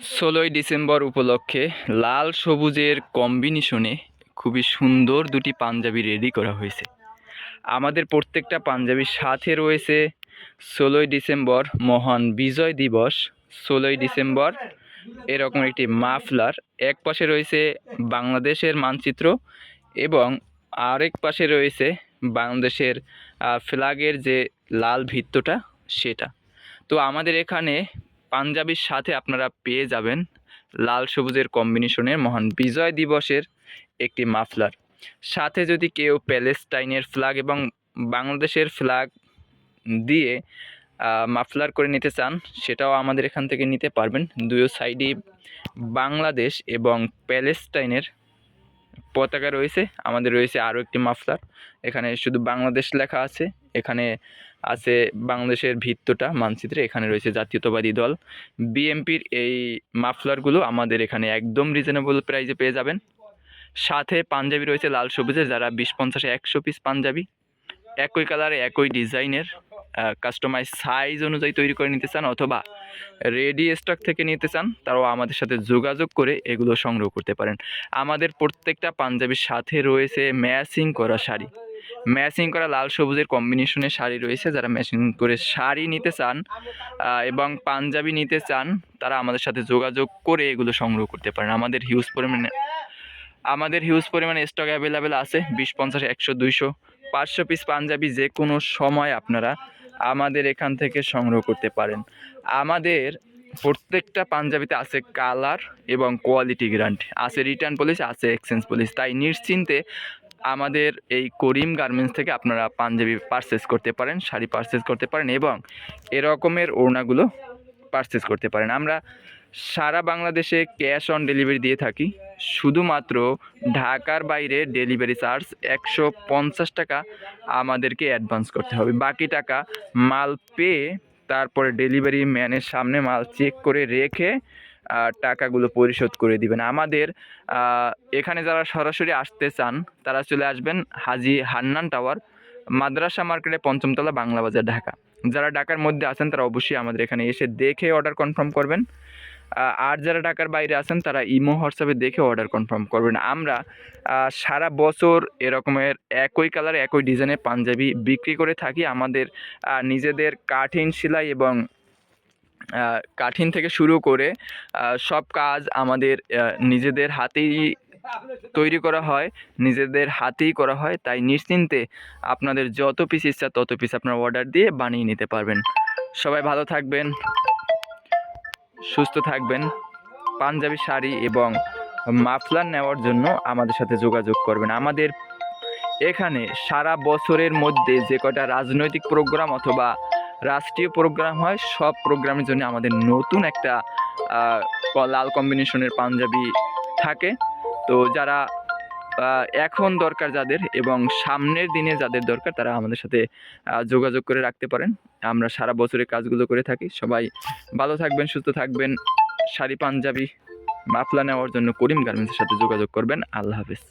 ষোলোই ডিসেম্বর উপলক্ষে লাল সবুজের কম্বিনেশনে খুবই সুন্দর দুটি পাঞ্জাবি রেডি করা হয়েছে। আমাদের প্রত্যেকটা পাঞ্জাবির সাথে রয়েছে ষোলোই ডিসেম্বর মহান বিজয় দিবস। ষোলোই ডিসেম্বর এরকম একটি মাফলার। এক পাশে রয়েছে বাংলাদেশের মানচিত্র এবং আরেক পাশে রয়েছে বাংলাদেশের ফ্ল্যাগের যে লাল ভিত্তটা, সেটা। তো আমাদের এখানে পাঞ্জাবির সাথে আপনারা পেয়ে যাবেন লাল সবুজের কম্বিনেশনের মহান বিজয় দিবসের একটি মাফলার। সাথে যদি কেউ প্যালেস্টাইনের ফ্ল্যাগ এবং বাংলাদেশের ফ্ল্যাগ দিয়ে মাফলার করে নিতে চান, সেটাও আমাদের এখান থেকে নিতে পারবেন। দুই সাইডে বাংলাদেশ এবং প্যালেস্টাইনের পতাকা রয়েছে। আমাদের রয়েছে আরও একটি মাফলার। এখানে শুধু বাংলাদেশ লেখা আছে। এখানে আছে বাংলাদেশের ভিত্তটা মানচিত্রে, এখানে রয়েছে জাতীয়তাবাদী দল। বিএমপির এই মাফলারগুলো আমাদের এখানে একদম রিজনেবল প্রাইসে পেয়ে যাবেন। সাথে পাঞ্জাবি রয়েছে লাল সবুজের, যারা বিশ, পঞ্চাশে, একশো পিস পাঞ্জাবি। একই কালারে একই ডিজাইনের কাস্টমাইজ সাইজ অনুযায়ী তৈরি করে নিতে চান অথবা রেডি স্টক থেকে নিতে চান, তারাও আমাদের সাথে যোগাযোগ করে এগুলো সংগ্রহ করতে পারেন। আমাদের প্রত্যেকটা পাঞ্জাবির সাথে রয়েছে ম্যাচিং করা শাড়ি। ম্যাচিং করা লাল সবুজের কম্বিনেশনের শাড়ি রয়েছে, যারা ম্যাচিং করে শাড়ি নিতে চান এবং পাঞ্জাবি নিতে চান, তারা আমাদের সাথে যোগাযোগ করে এগুলো সংগ্রহ করতে পারেন। আমাদের হিউজ পরিমাণে, আমাদের হিউজ পরিমাণে স্টক অ্যাভেলেবেল আছে, বিশ, পঞ্চাশ, একশো, দুইশো, পাঁচশো পিস পাঞ্জাবি যে কোনো সময় আপনারা আমাদের এখান থেকে সংগ্রহ করতে পারেন। আমাদের প্রত্যেকটা পাঞ্জাবিতে আছে কালার এবং কোয়ালিটি গ্যারান্টি আছে রিটার্ন পলিসি আছে এক্সচেঞ্জ পলিসি তাই নিশ্চিন্তে আমাদের এই করিম গার্মেন্টস থেকে আপনারা পাঞ্জাবি পারচেস করতে পারেন, শাড়ি পারচেস করতে পারেন এবং এরকমের ওড়নাগুলো পারচেস করতে পারেন। আমরা সারা বাংলাদেশে ক্যাশ অন ডেলিভারি দিয়ে থাকি। শুধুমাত্র ঢাকার বাইরে ডেলিভারি চার্জ একশো পঞ্চাশ টাকা আমাদেরকে অ্যাডভান্স করতে হবে। বাকি টাকা মাল পেয়ে তারপরে ডেলিভারি ম্যানের সামনে মাল চেক করে রেখে টাকাগুলো পরিশোধ করে দিবেন। আমাদের এখানে যারা সরাসরি আসতে চান, তারা চলে আসবেন হাজি হান্নান টাওয়ার, মাদ্রাসা মার্কেটে পঞ্চমতলা বাংলা বাজার, ঢাকা। যারা ঢাকার মধ্যে আছেন, তারা অবশ্যই আমাদের এখানে এসে দেখে অর্ডার কনফার্ম করবেন। আর যারা ঢাকার বাইরে আছেন, তারা ইমো হোয়াটসঅ্যাপে দেখে অর্ডার কনফার্ম করবেন। আমরা সারা বছর এরকমের একই কালার একই ডিজাইনের পাঞ্জাবি বিক্রি করে থাকি। আমাদের নিজেদের কাঠিন সেলাই এবং কাঠিন থেকে শুরু করে সব কাজ আমাদের নিজেদের হাতেই তৈরি করা হয়, নিজেদের হাতেই করা হয়। তাই নিশ্চিন্তে আপনাদের যত পিস ইচ্ছা তত পিস আপনার অর্ডার দিয়ে বানিয়ে নিতে পারবেন। সবাই ভালো থাকবেন, সুস্থ থাকবেন, পাঞ্জাবি শাড়ি এবং মাফলার নেওয়ার জন্য আমাদের সাথে যোগাযোগ করবেন। আমাদের এখানে সারা বছরের মধ্যে যে কটা রাজনৈতিক প্রোগ্রাম অথবা রাষ্ট্রীয় প্রোগ্রাম হয়, সব প্রোগ্রামের জন্য আমাদের নতুন একটা লাল কম্বিনেশনের পাঞ্জাবি থাকে। তো যারা এখন দরকার যাদের এবং সামনের দিনে যাদের দরকার, তারা আমাদের সাথে যোগাযোগ করে রাখতে পারেন। আমরা সারা বছরের কাজগুলো করে থাকি। সবাই ভালো থাকবেন, সুস্থ থাকবেন। শাড়ি, পাঞ্জাবি, মাফলা নেওয়ার জন্য করিম গার্মেন্টসের সাথে যোগাযোগ করবেন। আল্লাহ হাফেজ।